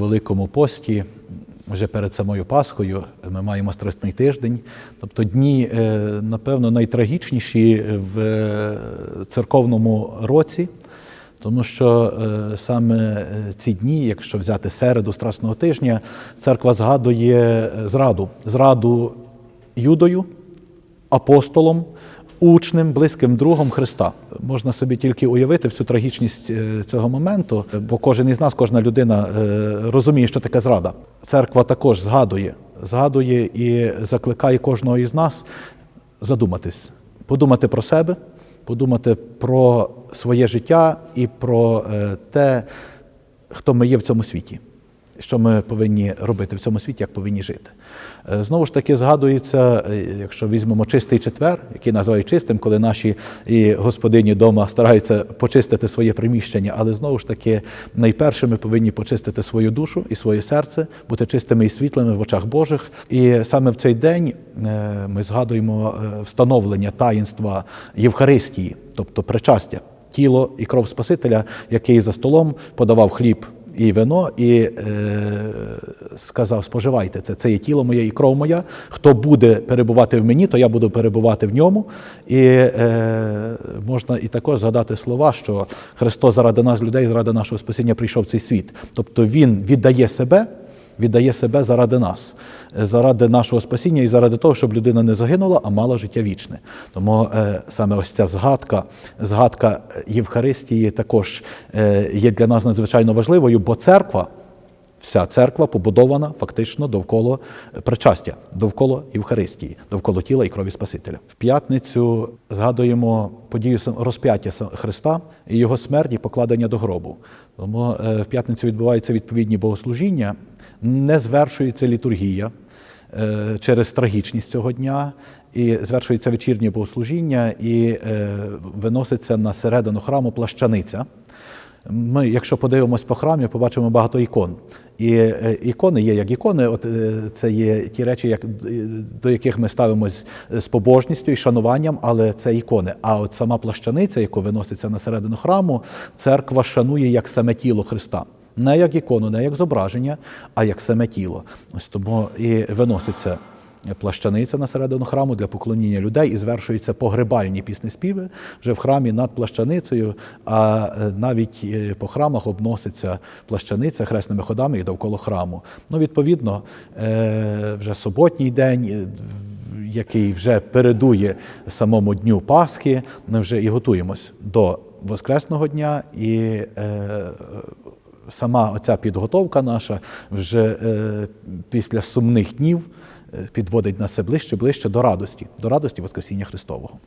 Великому пості, вже перед самою Пасхою, ми маємо Страсний тиждень, тобто дні, е, напевно, найтрагічніші в е, церковному році. Тому що е, саме ці дні, якщо взяти середу Страсного тижня, церква згадує зраду, зраду Юдою, апостолом, учнем, близьким другом Христа. Можна собі тільки уявити всю трагічність е, цього моменту, бо кожен із нас, кожна людина е, розуміє, що таке зрада. Церква також згадує, згадує і закликає кожного із нас задуматись, подумати про себе, подумати про своє життя і про е, те, хто ми є в цьому світі що ми повинні робити в цьому світі, як повинні жити. Е, Знову ж таки, згадується, е, якщо візьмемо чистий четвер, який називають чистим, коли наші і господині вдома стараються почистити своє приміщення, але знову ж таки, найперше ми повинні почистити свою душу і своє серце, бути чистими і світлими в очах Божих. І саме в цей день е, ми згадуємо встановлення таїнства Євхаристії, тобто причастя, тіло і кров Спасителя, який за столом подавав хліб і вино, і е, сказав: споживайте це, це є тіло моє і кров моя. Хто буде перебувати в мені, то я буду перебувати в ньому. І е, можна і також згадати слова, що Христос заради нас, людей, заради нашого спасіння прийшов в цей світ. Тобто Він віддає себе. Віддає себе заради нас, заради нашого спасіння і заради того, щоб людина не загинула, а мала життя вічне. Тому е, саме ось ця згадка, згадка Євхаристії також е, є для нас надзвичайно важливою, бо церква, вся церква побудована фактично довкола причастя, довкола Євхаристії, довкола тіла і крові Спасителя. В п'ятницю згадуємо подію розп'яття Христа і його смерть і покладення до гробу. Тому е, в п'ятницю відбуваються відповідні богослужіння, не звершується літургія е, через трагічність цього дня, і звершується вечірнє богослужіння і е, виноситься на середину храму плащаниця. Ми, якщо подивимось по храмі, побачимо багато ікон. І е, ікони є як ікони, от е, це є ті речі, як, е, до яких ми ставимось з побожністю і шануванням, але це ікони. А от сама плащаниця, яку виноситься на середину храму, церква шанує як саме тіло Христа. Не як ікону, не як зображення, а як саме тіло. Ось тому і виноситься плащаниця на середину храму для поклоніння людей і звершуються погребальні піснеспіви вже в храмі над плащаницею, а е, навіть е, по храмах обноситься плащаниця хресними ходами і довкола храму. Ну, відповідно, е, вже суботній день. Який вже передує самому дню Пасхи, ми вже і готуємось до Воскресного дня, і сама оця підготовка наша вже е, після сумних днів підводить нас все ближче, ближче до радості, до радості Воскресіння Христового.